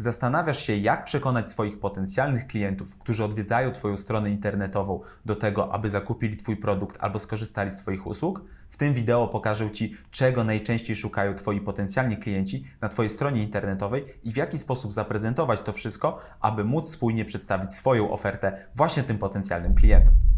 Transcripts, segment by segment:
Zastanawiasz się, jak przekonać swoich potencjalnych klientów, którzy odwiedzają Twoją stronę internetową, do tego, aby zakupili Twój produkt albo skorzystali z Twoich usług? W tym wideo pokażę Ci, czego najczęściej szukają Twoi potencjalni klienci na Twojej stronie internetowej i w jaki sposób zaprezentować to wszystko, aby móc spójnie przedstawić swoją ofertę właśnie tym potencjalnym klientom.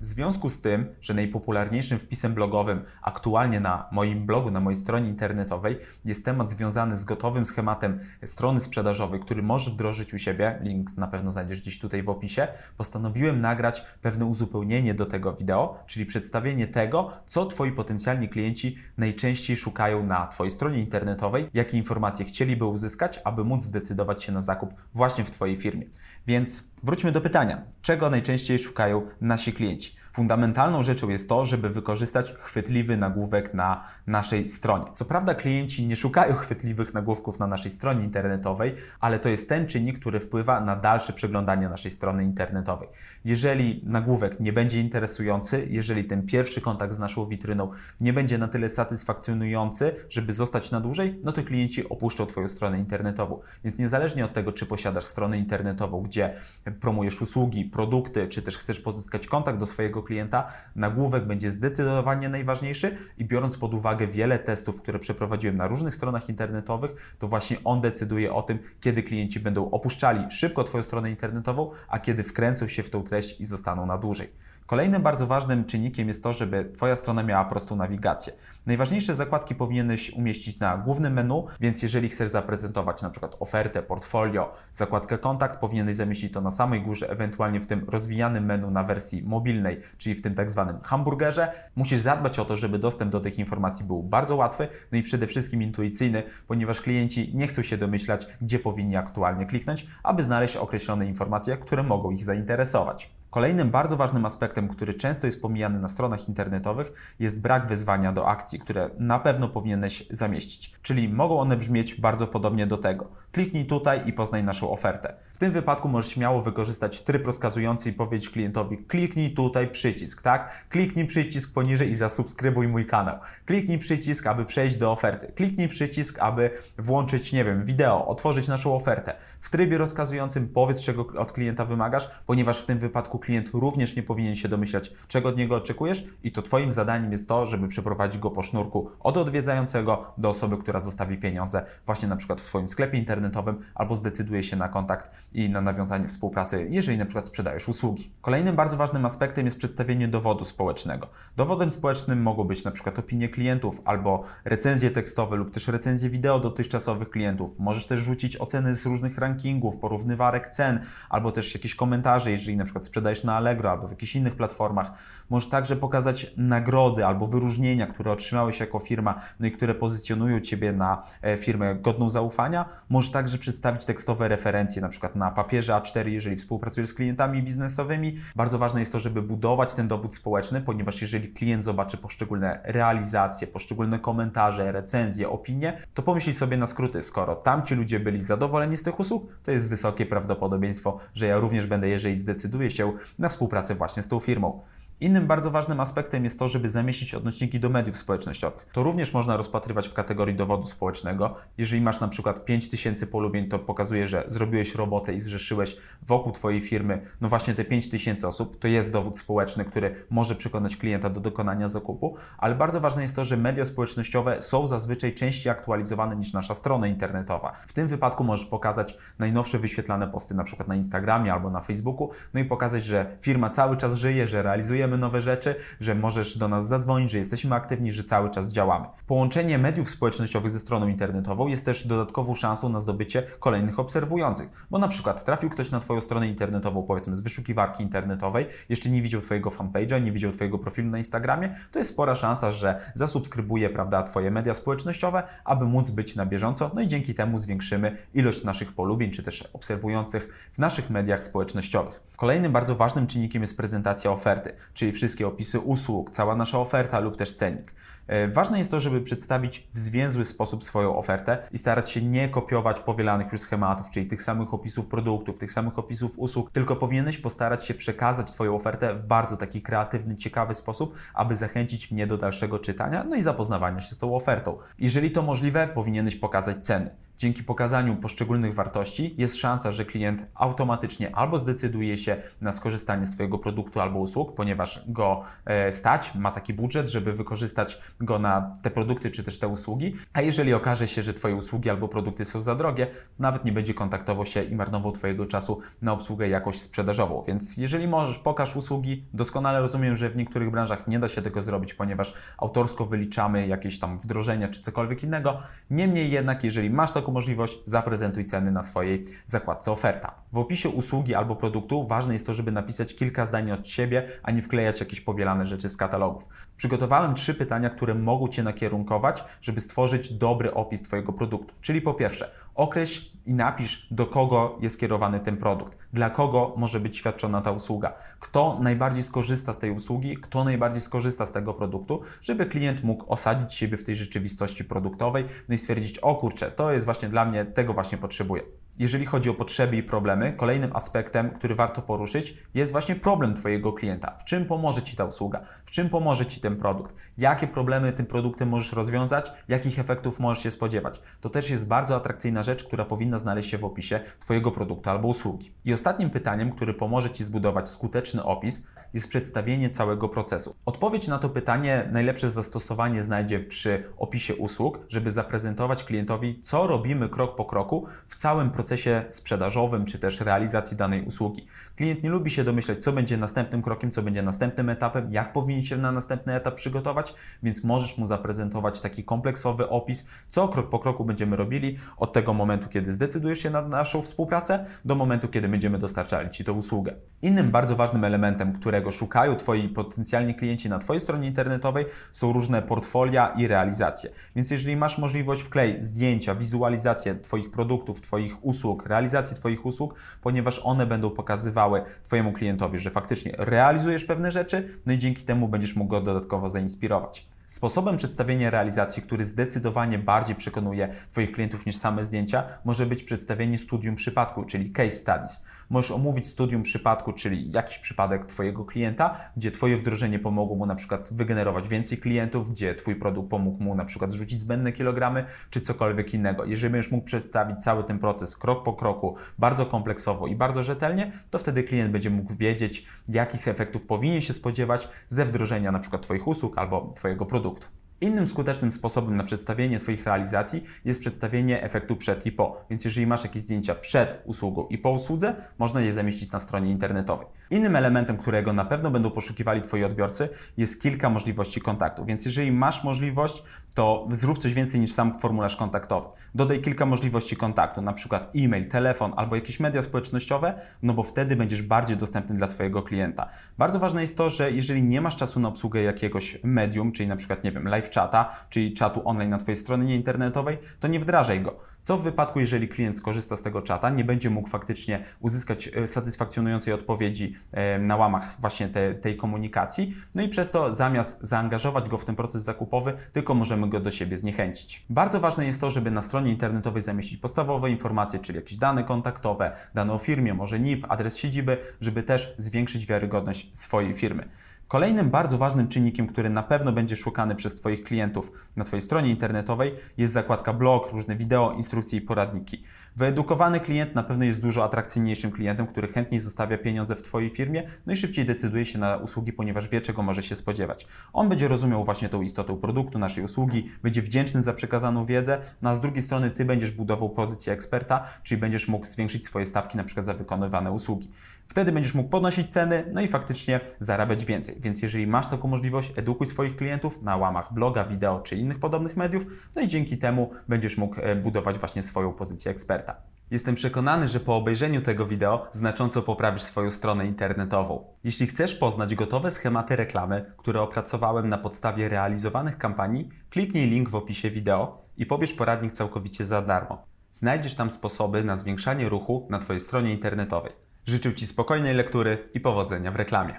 W związku z tym, że najpopularniejszym wpisem blogowym aktualnie na moim blogu, na mojej stronie internetowej jest temat związany z gotowym schematem strony sprzedażowej, który możesz wdrożyć u siebie, link na pewno znajdziesz gdzieś tutaj w opisie, postanowiłem nagrać pewne uzupełnienie do tego wideo, czyli przedstawienie tego, co Twoi potencjalni klienci najczęściej szukają na Twojej stronie internetowej, jakie informacje chcieliby uzyskać, aby móc zdecydować się na zakup właśnie w Twojej firmie. Więc wróćmy do pytania, czego najczęściej szukają nasi klienci? Fundamentalną rzeczą jest to, żeby wykorzystać chwytliwy nagłówek na naszej stronie. Co prawda, klienci nie szukają chwytliwych nagłówków na naszej stronie internetowej, ale to jest ten czynnik, który wpływa na dalsze przeglądanie naszej strony internetowej. Jeżeli nagłówek nie będzie interesujący, jeżeli ten pierwszy kontakt z naszą witryną nie będzie na tyle satysfakcjonujący, żeby zostać na dłużej, no to klienci opuszczą Twoją stronę internetową. Więc niezależnie od tego, czy posiadasz stronę internetową, gdzie promujesz usługi, produkty, czy też chcesz pozyskać kontakt do swojego klienta, nagłówek będzie zdecydowanie najważniejszy i biorąc pod uwagę wiele testów, które przeprowadziłem na różnych stronach internetowych, to właśnie on decyduje o tym, kiedy klienci będą opuszczali szybko Twoją stronę internetową, a kiedy wkręcą się w tą treść i zostaną na dłużej. Kolejnym bardzo ważnym czynnikiem jest to, żeby Twoja strona miała prostą nawigację. Najważniejsze zakładki powinieneś umieścić na głównym menu, więc jeżeli chcesz zaprezentować na przykład ofertę, portfolio, zakładkę kontakt, powinieneś zamieścić to na samej górze, ewentualnie w tym rozwijanym menu na wersji mobilnej, czyli w tym tak zwanym hamburgerze. Musisz zadbać o to, żeby dostęp do tych informacji był bardzo łatwy, no i przede wszystkim intuicyjny, ponieważ klienci nie chcą się domyślać, gdzie powinni aktualnie kliknąć, aby znaleźć określone informacje, które mogą ich zainteresować. Kolejnym bardzo ważnym aspektem, który często jest pomijany na stronach internetowych, jest brak wezwania do akcji, które na pewno powinieneś zamieścić. Czyli mogą one brzmieć bardzo podobnie do tego. Kliknij tutaj i poznaj naszą ofertę. W tym wypadku możesz śmiało wykorzystać tryb rozkazujący i powiedzieć klientowi: kliknij tutaj przycisk, tak? Kliknij przycisk poniżej i zasubskrybuj mój kanał. Kliknij przycisk, aby przejść do oferty. Kliknij przycisk, aby włączyć, nie wiem, wideo, otworzyć naszą ofertę. W trybie rozkazującym powiedz, czego od klienta wymagasz, ponieważ w tym wypadku klient również nie powinien się domyślać, czego od niego oczekujesz i to Twoim zadaniem jest to, żeby przeprowadzić go po sznurku od odwiedzającego do osoby, która zostawi pieniądze właśnie na przykład w Twoim sklepie internetowym albo zdecyduje się na kontakt i na nawiązanie współpracy, jeżeli na przykład sprzedajesz usługi. Kolejnym bardzo ważnym aspektem jest przedstawienie dowodu społecznego. Dowodem społecznym mogą być na przykład opinie klientów albo recenzje tekstowe lub też recenzje wideo dotychczasowych klientów. Możesz też wrzucić oceny z różnych rankingów, porównywarek cen albo też jakieś komentarze, jeżeli na przykład sprzedajesz na Allegro albo w jakichś innych platformach. Możesz także pokazać nagrody albo wyróżnienia, które otrzymałeś jako firma, no i które pozycjonują Ciebie na e, firmę godną zaufania. Możesz także przedstawić tekstowe referencje, na przykład na papierze A4, jeżeli współpracujesz z klientami biznesowymi. Bardzo ważne jest to, żeby budować ten dowód społeczny, ponieważ jeżeli klient zobaczy poszczególne realizacje, poszczególne komentarze, recenzje, opinie, to pomyśl sobie na skróty, skoro tamci ludzie byli zadowoleni z tych usług, to jest wysokie prawdopodobieństwo, że ja również będę, jeżeli zdecyduję się na współpracę właśnie z tą firmą. Innym bardzo ważnym aspektem jest to, żeby zamieścić odnośniki do mediów społecznościowych. To również można rozpatrywać w kategorii dowodu społecznego. Jeżeli masz na przykład 5000 polubień, to pokazuje, że zrobiłeś robotę i zrzeszyłeś wokół Twojej firmy no właśnie te 5000 osób. To jest dowód społeczny, który może przekonać klienta do dokonania zakupu, ale bardzo ważne jest to, że media społecznościowe są zazwyczaj częściej aktualizowane niż nasza strona internetowa. W tym wypadku możesz pokazać najnowsze wyświetlane posty na przykład na Instagramie albo na Facebooku, no i pokazać, że firma cały czas żyje, że realizuje nowe rzeczy, że możesz do nas zadzwonić, że jesteśmy aktywni, że cały czas działamy. Połączenie mediów społecznościowych ze stroną internetową jest też dodatkową szansą na zdobycie kolejnych obserwujących, bo na przykład trafił ktoś na Twoją stronę internetową, powiedzmy z wyszukiwarki internetowej, jeszcze nie widział Twojego fanpage'a, nie widział Twojego profilu na Instagramie, to jest spora szansa, że zasubskrybuje, prawda, Twoje media społecznościowe, aby móc być na bieżąco, no i dzięki temu zwiększymy ilość naszych polubień, czy też obserwujących w naszych mediach społecznościowych. Kolejnym bardzo ważnym czynnikiem jest prezentacja oferty, czyli wszystkie opisy usług, cała nasza oferta lub też cenik. E, ważne jest to, żeby przedstawić w zwięzły sposób swoją ofertę i starać się nie kopiować powielanych już schematów, czyli tych samych opisów produktów, tych samych opisów usług, tylko powinieneś postarać się przekazać Twoją ofertę w bardzo taki kreatywny, ciekawy sposób, aby zachęcić mnie do dalszego czytania, no i zapoznawania się z tą ofertą. Jeżeli to możliwe, powinieneś pokazać ceny. Dzięki pokazaniu poszczególnych wartości jest szansa, że klient automatycznie albo zdecyduje się na skorzystanie z Twojego produktu albo usług, ponieważ go e, stać, ma taki budżet, żeby wykorzystać go na te produkty czy też te usługi. A jeżeli okaże się, że Twoje usługi albo produkty są za drogie, nawet nie będzie kontaktował się i marnował Twojego czasu na obsługę jakoś sprzedażową. Więc jeżeli możesz, pokaż usługi. Doskonale rozumiem, że w niektórych branżach nie da się tego zrobić, ponieważ autorsko wyliczamy jakieś tam wdrożenia czy cokolwiek innego. Niemniej jednak, jeżeli masz taką możliwość, zaprezentuj ceny na swojej zakładce oferta. W opisie usługi albo produktu ważne jest to, żeby napisać kilka zdań od siebie, a nie wklejać jakieś powielane rzeczy z katalogów. Przygotowałem trzy pytania, które mogą Cię nakierunkować, żeby stworzyć dobry opis Twojego produktu. Czyli po pierwsze, określ i napisz, do kogo jest kierowany ten produkt, dla kogo może być świadczona ta usługa, kto najbardziej skorzysta z tej usługi, kto najbardziej skorzysta z tego produktu, żeby klient mógł osadzić siebie w tej rzeczywistości produktowej, no i stwierdzić, o kurczę, to jest właśnie dla mnie, tego właśnie potrzebuję. Jeżeli chodzi o potrzeby i problemy, kolejnym aspektem, który warto poruszyć, jest właśnie problem Twojego klienta. W czym pomoże Ci ta usługa? W czym pomoże Ci ten produkt? Jakie problemy tym produktem możesz rozwiązać? Jakich efektów możesz się spodziewać? To też jest bardzo atrakcyjna rzecz, która powinna znaleźć się w opisie Twojego produktu albo usługi. I ostatnim pytaniem, który pomoże Ci zbudować skuteczny opis, jest przedstawienie całego procesu. Odpowiedź na to pytanie najlepsze zastosowanie znajdzie przy opisie usług, żeby zaprezentować klientowi, co robimy krok po kroku w całym procesie sprzedażowym czy też realizacji danej usługi. Klient nie lubi się domyślać, co będzie następnym krokiem, co będzie następnym etapem, jak powinien się na następny etap przygotować, więc możesz mu zaprezentować taki kompleksowy opis, co krok po kroku będziemy robili od tego momentu, kiedy zdecydujesz się na naszą współpracę, do momentu, kiedy będziemy dostarczali Ci tę usługę. Innym bardzo ważnym elementem, którego szukają Twoi potencjalni klienci na Twojej stronie internetowej, są różne portfolia i realizacje. Więc jeżeli masz możliwość wklej zdjęcia, wizualizację Twoich produktów, Twoich usług, realizacji Twoich usług, ponieważ one będą pokazywały Twojemu klientowi, że faktycznie realizujesz pewne rzeczy, no i dzięki temu będziesz mógł go dodatkowo zainspirować. Sposobem przedstawienia realizacji, który zdecydowanie bardziej przekonuje Twoich klientów niż same zdjęcia, może być przedstawienie studium przypadku, czyli case studies. Możesz omówić studium przypadku, czyli jakiś przypadek Twojego klienta, gdzie Twoje wdrożenie pomogło mu na przykład wygenerować więcej klientów, gdzie Twój produkt pomógł mu na przykład zrzucić zbędne kilogramy, czy cokolwiek innego. Jeżeli będziesz mógł przedstawić cały ten proces krok po kroku, bardzo kompleksowo i bardzo rzetelnie, to wtedy klient będzie mógł wiedzieć, jakich efektów powinien się spodziewać ze wdrożenia na przykład Twoich usług albo Twojego produktu. продукт. Innym skutecznym sposobem na przedstawienie Twoich realizacji jest przedstawienie efektu przed i po. Więc jeżeli masz jakieś zdjęcia przed usługą i po usłudze, można je zamieścić na stronie internetowej. Innym elementem, którego na pewno będą poszukiwali Twoi odbiorcy, jest kilka możliwości kontaktu. Więc jeżeli masz możliwość, to zrób coś więcej niż sam formularz kontaktowy. Dodaj kilka możliwości kontaktu, na przykład e-mail, telefon albo jakieś media społecznościowe, no bo wtedy będziesz bardziej dostępny dla swojego klienta. Bardzo ważne jest to, że jeżeli nie masz czasu na obsługę jakiegoś medium, czyli na przykład, nie wiem, live chata, czyli czatu online na Twojej stronie internetowej, to nie wdrażaj go co w wypadku, jeżeli klient skorzysta z tego czata, nie będzie mógł faktycznie uzyskać e, satysfakcjonującej odpowiedzi e, na łamach właśnie te, tej komunikacji, no i przez to zamiast zaangażować go w ten proces zakupowy, tylko możemy go do siebie zniechęcić. Bardzo ważne jest to, żeby na stronie internetowej zamieścić podstawowe informacje, czyli jakieś dane kontaktowe, dane o firmie, może NIP, adres siedziby, żeby też zwiększyć wiarygodność swojej firmy. Kolejnym bardzo ważnym czynnikiem, który na pewno będzie szukany przez Twoich klientów na Twojej stronie internetowej, jest zakładka blog, różne wideo, instrukcje i poradniki. Wyedukowany klient na pewno jest dużo atrakcyjniejszym klientem, który chętniej zostawia pieniądze w Twojej firmie, no i szybciej decyduje się na usługi, ponieważ wie, czego może się spodziewać. On będzie rozumiał właśnie tą istotę produktu, naszej usługi, będzie wdzięczny za przekazaną wiedzę, no a z drugiej strony Ty będziesz budował pozycję eksperta, czyli będziesz mógł zwiększyć swoje stawki na przykład za wykonywane usługi. Wtedy będziesz mógł podnosić ceny, no i faktycznie zarabiać więcej. Więc jeżeli masz taką możliwość, edukuj swoich klientów na łamach bloga, wideo czy innych podobnych mediów, no i dzięki temu będziesz mógł e, budować właśnie swoją pozycję eksperta. Jestem przekonany, że po obejrzeniu tego wideo znacząco poprawisz swoją stronę internetową. Jeśli chcesz poznać gotowe schematy reklamy, które opracowałem na podstawie realizowanych kampanii, kliknij link w opisie wideo i pobierz poradnik całkowicie za darmo. Znajdziesz tam sposoby na zwiększanie ruchu na Twojej stronie internetowej. Życzę Ci spokojnej lektury i powodzenia w reklamie.